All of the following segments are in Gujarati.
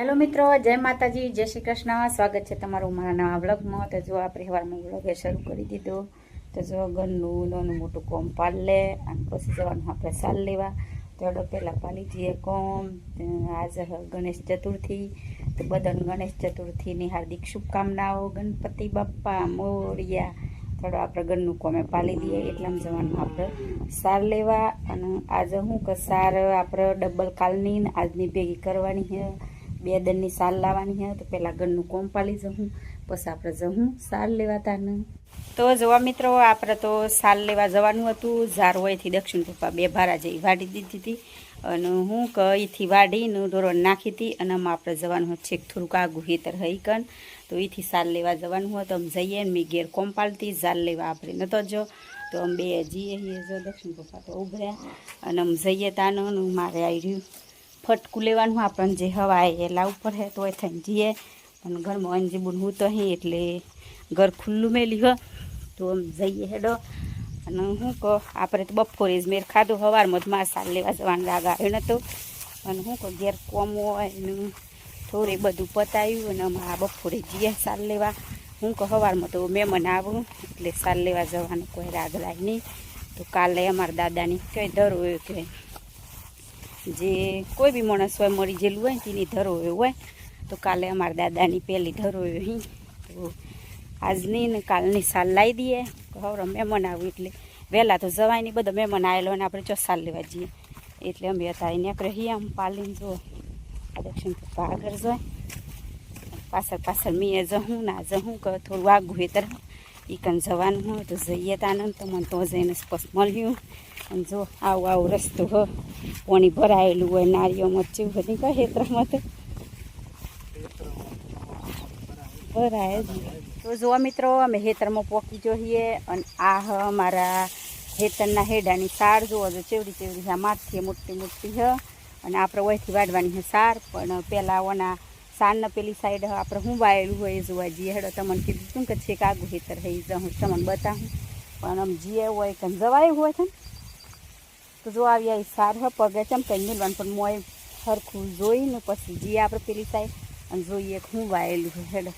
હેલો મિત્રો, જય માતાજી, જય શ્રી કૃષ્ણ. સ્વાગત છે તમારું મારા નવા વ્લોગમાં. તો જો આપણે સવારમાં વ્લોગે શરૂ કરી દીધો. તો જો ઘરનું નાનું મોટું કોમ પાલે અને પછી જવાનું આપણે સાલ લેવા. થોડો પહેલાં પાલી જઈએ કોમ આજ ગણેશ ચતુર્થી. તો બધાને ગણેશ ચતુર્થીની હાર્દિક શુભકામનાઓ. ગણપતિ બાપ્પા મોરિયા. થોડો આપણે ઘરનું કોમે પાલી દઈએ, એટલા જવાનું આપણે સાર લેવા. અને આજે હું કે સાર આપણે ડબલ કાલની આજની ભેગી કરવાની છે. બે દનની સાલ લાવવાની હે તો પહેલાં ઘરનું કોમ પાલી જવું, પછી આપણે જવું સાર લેવા તાને. તો જોવા મિત્રો, આપણે તો સાલ લેવા જવાનું હતું ઝારવાઈથી દક્ષિણ પપ્પા બે ભારા જઈ વાડી દીધી હતી. અને હું કઈથી વાડીને ધોરણ નાખી હતી, અને આમાં આપણે જવાનું હતું છેક થોડુંક આગું હેતર હૈકન તો એથી સાલ લેવા જવાનું હોય તો અમે જઈએ મેં ઘેર કોમ પાલતી ઝાલ લેવા આપણે નતો જો. તો અમે બે જઈએ જો દક્ષિણ પપ્પા તો ઉભર્યા. અને અમે જઈએ તાનું મારે આવી રહ્યું ફટકું લેવાનું આપણને જે હવા એ લાવવું પડે એ થઈને જઈએ. અને ઘરમાં અંજીબુન હું તો અહીં એટલે ઘર ખુલ્લું મેલી હો. તો આમ જઈએ હેડો. અને હું કહો, આપણે તો બપોરે જ મેર ખાધું સવારમાં જ માસાલ લેવા જવાનું રાગ આવ્યો નહોતો અને હું કહું, ઘેર કોમ હોય ને થોડે બધું પતાવ્યું અને આ બપોરે જઈએ સાલ લેવા. હું કહું સવારમાં તો મહેમાન આવું, એટલે સાલ લેવા જવાનું કોઈ રાગ લાય નહીં. તો કાલે અમારા દાદાની કંઈ ધરો કે જે કોઈ બી માણસ હોય, મરી ગયેલું હોય તેની તેની એવું હોય, તો કાલે અમારા દાદાની પહેલી ધરોયો અહીં તો આજની ને કાલની સાલ લાવી દઈએ. હવે મહેમાન આવ્યું એટલે વહેલા તો જવાય નહીં, બધો મહેમાન આવેલો અને આપણે ચો સાલ લેવા જઈએ. એટલે અમે હતા એને રહીએ, આમ પાલીને જો આ દક્ષિણ પપ્પા આગળ જોય પાછળ પાછળ મેં જહું ના જહું કે થોડું આગું હેતર. એ કન જવાનું હોય તો જઈએ તાનંદ તો મને તો જઈને સ્પષ્ટ મળ્યું. અને જો આવું આવું રસ્તો, હો. પાણી ભરાયેલું હોય નાળીઓમાં જેવું બધી કઈ હેતરમાં તો. ભરાય તો જો મિત્રો, અમે હેતરમાં પોકી જોઈએ અને આ હ અમારા હેતરના હેડાની સાર જોવો જો ચેવડી ચેવડી છે. આ મોટી મોટી છે અને આપણે ઓયથી વાડવાની છે સાર, પણ પહેલાં ઓના સારને પેલી સાઈડ આપણે હું વાયેલું હોય એ જોવા જઈએ. હેડો, તમને કીધું કે છેક આગું હેતર હઈ હું તમને બતાવું. પણ આમ જીએ હોય કે જવાયું હોય છે તો જો આવી આવી સાર હ પગે છે કંઈ મિલવાનું પણ મોય સરખું જોઈને પછી જઈએ આપણે પેલી સાઈડ અને જોઈએ હું વાયેલું છે હેડો.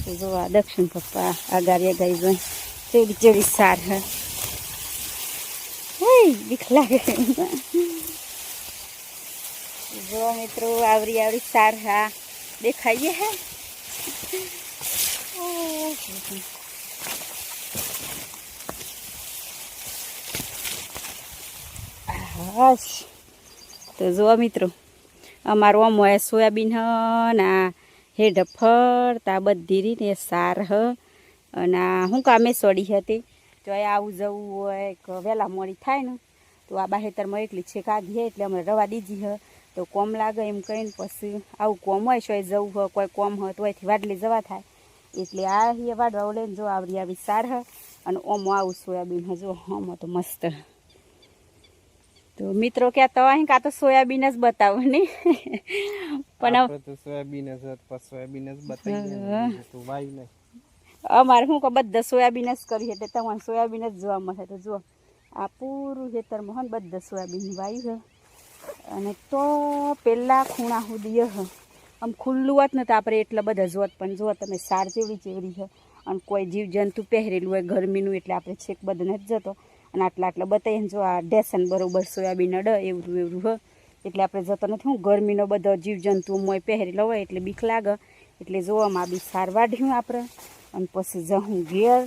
તો જો આ દક્ષિણ પપ્પા આ ગાડી ગાઈ જોઈ ચેડી ચેવડી સાર હે. બીક લાગે. જો મિત્રો આવરી આવરી સાર હા દેખાઈએ હે. ઓહ. તો જુઓ મિત્રો, અમારું આમ હોય સોયાબીન હ, ના હેડ ફરતા બધી રીતે સાર હ. અને શું કામે સોડી હતી. તો એ આવું જવું હોય, કે વહેલા મોડી થાય ને, તો આ બાહેતરમાં એકલી છે કાઢી એટલે અમે રવા દીધી હ. તો કોમ લાગે એમ કહીને પછી આવું કોમ હોય શોય જવું હોય, કોઈ કોમ હોય, તો અહીંથી વાડલી જવા થાય. એટલે આ વાડવા લઈને જો આવડી આવી સાર હ. અને ઓમો આવું સોયાબીન હજુ ઓમો તો મસ્ત તો મિત્રો ક્યાં તો અહીં કાં તો સોયાબીન જ બતાવો નહીં પણ તો સોયાબીન જ સોયાબીન જ બતાવી હા. તો વાય નહીં. અમારે શું કહું બધા સોયાબીન જ કરી એટલે તમારે સોયાબીન જ જોવા મળે. તો જુઓ આ પૂરું ખેતરમાં હોય બધા સોયાબીન વાયું છે અને તો પહેલાં ખૂણા સુધી હ. આમ ખુલ્લું હોત ને તો આપણે એટલા બધા જોત પણ જો તમે સાર જેવડી જેવડી છે અને કોઈ જીવજંતુ પહેરેલું હોય ગરમીનું એટલે આપણે છેક બધા નથી જતો. અને આટલા આટલા બતાવીએ જો આ ડેસન બરોબર સોયાબીન અડ એવું એવું હ. એટલે આપણે જતો નથી હું ગરમીનો બધો જીવજંતુ મોય પહેરેલો હોય એટલે બીક લાગે. એટલે જોવામાં બી સાર વાઢ્યું આપણે. અને પછી જહું ઘેર.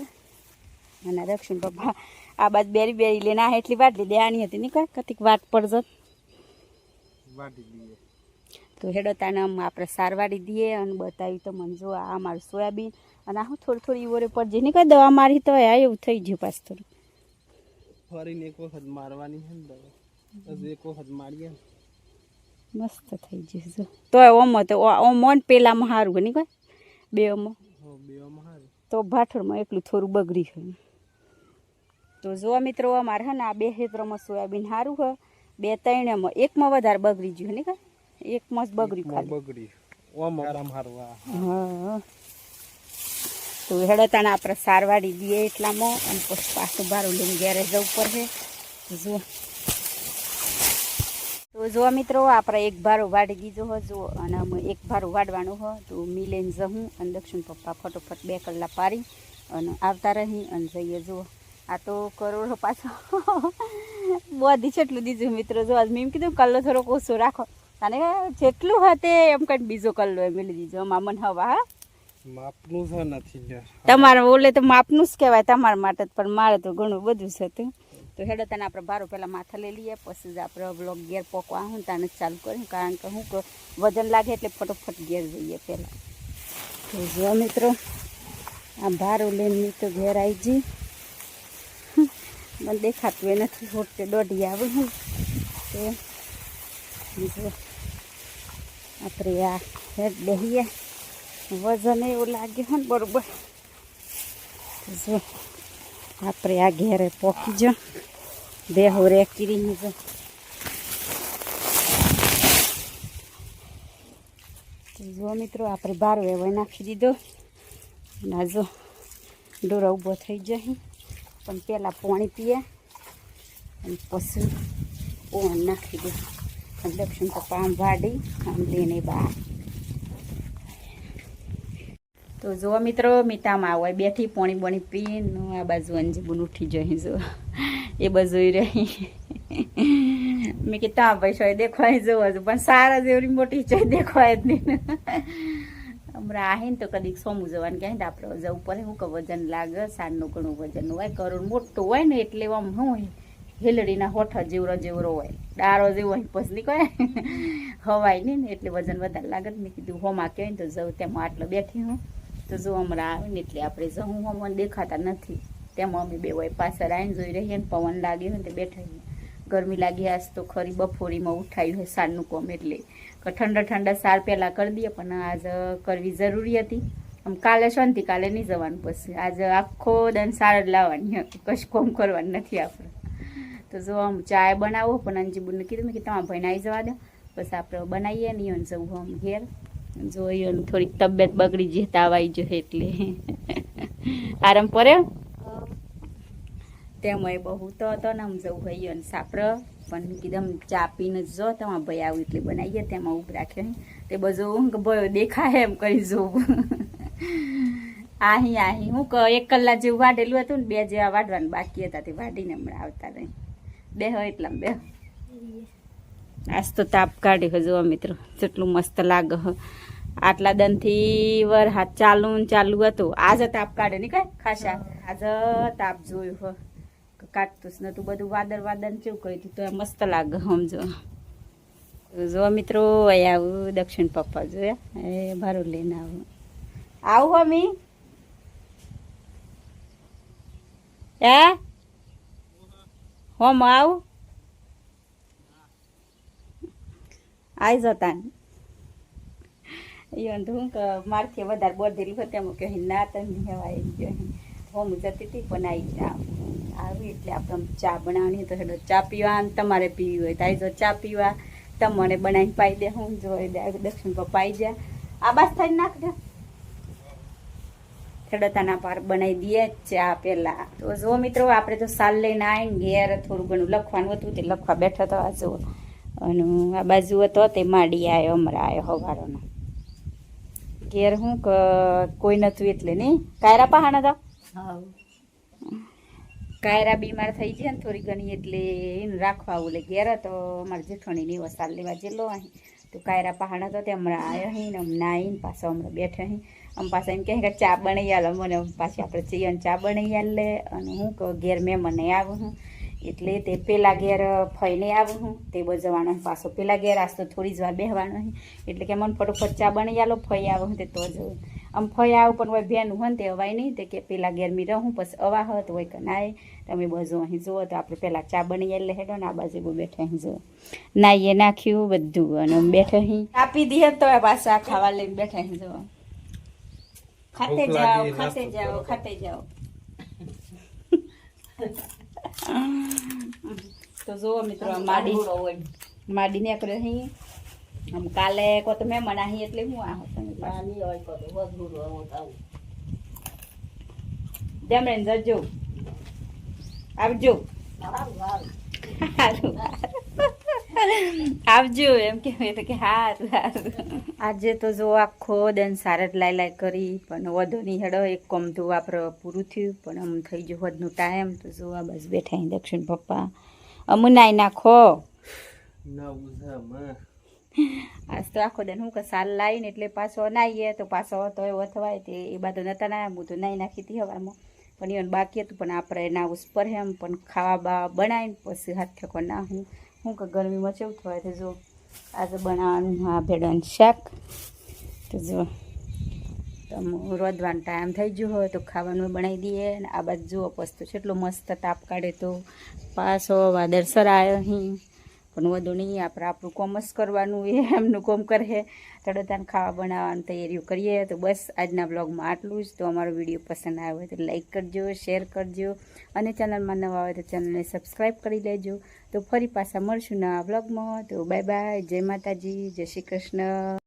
અને દક્ષિણ પપ્પા આ બાદ બેરી બેરી લઈને આ એટલી વાટ લીધી. આની હતી નહીં કાંઈ? કતિક વાટ પર જત તો હેડો તાને આમ આપણે સાર વાળી દઈએ અને બતાવી તો મને જો આ મારું સોયાબીન. અને આ હું થોડી થોડી ઓરે પર જઈને કઈ દવા મારી તો આ એવું થઈ ગયું પાછું થોડું ફરીને એક વખત મારવાની છે ને દવા. હજુ એક વખત મારીએ. મસ્ત થઈ જશે જો. તો ઓમો તો ઓમો ને પેલામાં સારું નહીં કોઈ? બે ઓમો. હો, બેવામાં હારું. તો ભાઠળમાં એકલું થોડું બગડી ગયું. તો જો મિત્રો અમારે હે ને આ બે ક્ષેત્રમાં સોયાબીન સારું હ. બે ત્રણેમાં એકમાં વધારે બગડી ગયું ને કાંઈ? એકમાં જ બગડ્યું બગડ્યું ઓમ. આરામ હા. તો હેડતાને આપણે સારવાડી દઈએ એટલામાં અને પછી પાછું બારું લઈને ઘેરે જવું પડશે. જુઓ તો જુઓ મિત્રો, આપણે એક ભારો વાડી દીધો હો જુઓ અને અમે એક ભારો વાડવાનું હો, તો મિલેન જહું અને દક્ષિણ પપ્પા ફટોફટ બે કલાક પારી અને આવતા રહી અને જઈએ જુઓ આ તો કરોડો પાછો. બધી છેટલું દીધું મિત્રો, જો, આજ મેં એમ કીધું કલ્લો થોડોક ઓછો રાખો. અને જેટલું હતે એમ કંઈક બીજો કલ્લો એ મેળવી દીધો મામન હવા, હા. માપનું તમારે ઓલે તો માપનું જ કહેવાય તમારા માટે પણ મારે તો ઘણું બધું છે તું. તો હેડો તને આપણે ભારો પહેલાં માથા લઈ લઈએ, પછી જ આપણે બ્લોક ગેર પોકવા હું તને ચાલુ કર્યું કારણ કે હું વજન લાગે એટલે ફટોફટ ગેર જોઈએ પહેલાં. તો જો મિત્રો, આ ભારો લઈને તો ઘેર આવી જઈ મને દેખાતું એ નથી હોટતે દોઢી આવે હું. તો આપણે આ હેડ બેહીએ. વજન એવું લાગે છે ને બરોબર. જો, આપણે આ ઘેરે પોકી જો. દેહો રે કીરી જો. જો મિત્રો, આપણે બાર વેવાય નાખી દીધો. ના જો ડોરા ઊભો થઈ જાય પણ પહેલાં પાણી પીએ અને પછી ઓણ નાખી દે લક્ષ્મણ તો પામ વાડી. આમ લઈને બહાર. તો જો મિત્રો મીતામાં આવે બેઠી પોણી બોણી પીને આ બાજુ અંજીબુન ઉઠી જઈ જો એ બાજુ રહી. મેં કીધું તા ભાઈ સોય દેખવાય જોવો છો પણ સારા જેવરી મોટી છે, દેખવાય જ નહીં. હમણાં આહીને તો કદીક સોમું જવાનું ક્યાંય આપણે જવું પડે. શું કે વજન લાગે, સાંજનું ઘણું વજન હોય, કરોડ મોટું હોય ને એટલે આમ શું હોય હેલડીના હોઠ જેવરો જેવરો હોય. ડારો જેવો હોય, પછી નીકળે. હવાય નહીં ને એટલે વજન વધારે લાગે મેં કીધું, હોમાં કહેવાય ને તો જવું તેમાં આટલો બેઠી હું. તો જો હમણાં આવે ને એટલે આપણે જવું હોમાં દેખાતા નથી. તેમાં અમે બે વાય પાછળ આવીને જોઈ રહીએ ને પવન લાગ્યો ને તે બેઠા. ગરમી લાગી આજ તો ખરી બફોરીમાં ઉઠાયું હોય સારનું કોમ એટલે. ઠંડા ઠંડા સાર પહેલાં કરી દઈએ, પણ આજ કરવી જરૂરી હતી. આમ કાલે શાંતિ કાલે નહીં જવાનું પછી. આજે આખો દન સાર જ લાવવાની કશું કોમ કરવાનું નથી આપણે. તો જો આમ ચાય બનાવો, પણ અંજીબુને કીધું મેં કે તમારા ભાઈને આવી જવા દો. પછી આપણે બનાવીએ ને ઈવન જવું આમ ઘેર. જો ઈવન થોડીક તબિયત બગડી જાય તાવ આવી જાય એટલે. આરામ પડ્યો તેમાં બહુ તો હતો ને આમ જવું ભાઈઓ અને સાપરો. પણ કીધું ચા પીને જો તમારા ભાઈ આવું એટલે બનાવીએ તેમાં ઉભ રાખ્યો ને તે બધું કે ભયો દેખાય એમ કરી જોવું. આહી આહી. હું ક એક કલાક જેવું વાઢેલું હતું ને બે જેવા વાઢવાનું બાકી હતા તે વાઢીને હમણાં આવતા રહી. બે હોય એટલા બે આજ તો તાપ કાઢ્યો જોવા મિત્રો, જેટલું મસ્ત લાગે આટલા દનથી વર હાથ ચાલુ ચાલુ હતું. આજે તાપ કાઢે નહીં કઈ ખાસા? આજે તાપ જોયું હ કાઢતું જ નતું બધું વાદળ વાદળ કેવું કહ્યું તો મસ્ત લાગે સમજો. જો મિત્રો, અહીં આવું દક્ષિણ પપ્પા જોયા. એ ભારું લઈને આવું. આવું હમી હે? હોમ આવું? આવી જતા ઈવન તો હું મારથી વધારે બોધેલું હતું એમ કે ના તમને હેવાય એમ હોમ જતી હતી પણ આવી આવી એટલે આપણે ચા બનાવવાની તો હેડો ચા પીવા તમારે પીવી હોય તો આવી ચા પીવા. તમને બનાવીને પાઈ દે, હું જોઈ દે- દક્ષિણ પર પાઈ જા આ બાસ થઈને નાખજો. ખેડતાના પાર બનાવી દઈએ ચા પેલા. તો જો મિત્રો, આપણે તો સાલ લઈને આવીને ઘેર થોડું ઘણું લખવાનું હતું તે લખવા બેઠા તો આ જો અને આ બાજુ હતો તે માડી આવ્યો હમણાં આવ્યો હવારોનો. ઘેર હું કોઈ નતું એટલે નહીં કાયરા પહાણા હતા? કાયરા બીમાર થઈ જાય ને થોડી ઘણી એટલે એને રાખવા ઓલે ઘેર હતો. અમારે જેઠોણીની વસાલ લેવા જેલો અહીં. તો કાયરા પહાડા તો તે હમણાં આવ્યો અહીં ને હમણાં આવીને પાછો હમણાં બેઠો અહીં. આમ પાછા એમ કહે કે ચા બનાવી આલો. મને પાછી આપણે જઈએ ચા બનાવી આલે. અને હું કહું ઘેર મેં મને આવું હું. એટલે તે પેલા ઘેર ફઈને આવું હું. તે બજવાનો પાછો. પેલા ઘેર આજ તો થોડી જ વાર બેહવાનો એટલે કે મને ફટોફટ ચા બની આલો ફઈ આવું તે તો જવું આમ ફઈ આવું પણ હોય ભેન હોય ને તે અવાય નહીં. તે કે પેલા ઘેર મી રહું પછી અવા હોત હોય કે નાય તમે બજો અહીં જુઓ તો આપણે પહેલાં ચા બની એટલે હેડો ને આ બાજુ બહુ બેઠા અહીં જુઓ. નાઈએ નાખ્યું બધું અને બેઠા અહીં. આપી દઈએ તો પાછા ખાવા લઈને બેઠા અહીં જુઓ. ખાતે જાઓ ખાતે જાઓ ખાતે જાઓ. તો જુઓ મિત્રો માડી માડી ને કરે અહીં આમ કાલે કો તો મહેમાન અહીં એટલે હું આ તમે જમણે જજો. આવજો. હારું. આવજો એમ કે મેં તો કે હારું હારું આજે તો જો આખો દન સારત લાઈ લાઈ કરી પણ વધુ નહીં હેડો એક કોમ તો આપણે પૂરું થયું પણ આમ થઈ ગયું વધનું ટાઈમ તો જો આ બસ બેઠા અહીં દક્ષિણ પપ્પા. અમુનાઈ નાખો. નવું છે માં આજ તો આખો દન હું કે સાલ લાવીને એટલે પાછો નાહીએ તો પાછો હતો એવો થવાય તે એ બાદ નતા ના હું તો નાઈ નાખી હતી હવારમાં. પણ એવું બાકી હતું પણ આપણે ના ઉપર એમ પણ ખાવા બા બનાવીને પછી હાથ ઠેકો ના હું. હું કે ગરમીમાં કેવું થવાય તો જો આજે બનાવવાનું હા ભેડાનું શાક. તો જો તમે રોધવાનો ટાઈમ થઈ ગયો હોય તો ખાવાનું બનાવી દઈએ. અને આ બાજુ જુઓ, પસ્તો છે એટલો મસ્ત તાપ કાઢે તો. પાછો વાદળ આવ્યો અહીં. પણ વધુ નહીં, આપણે આપણું કોમર્સ કરવાનું એ એમનું કોમ કરે. તડતાને ખાવા બનાવવાની તૈયારીઓ કરીએ તો બસ આજના બ્લોગમાં આટલું જ. તો અમારો વીડિયો પસંદ આવ્યો હોય તો લાઇક કરજો શેર કરજો અને ચેનલમાં નવા હોય તો ચેનલને સબસ્ક્રાઈબ કરી લેજો. તો ફરી પાછા મળશું નવા બ્લોગમાં તો બાય બાય જય માતાજી, જય શ્રી કૃષ્ણ.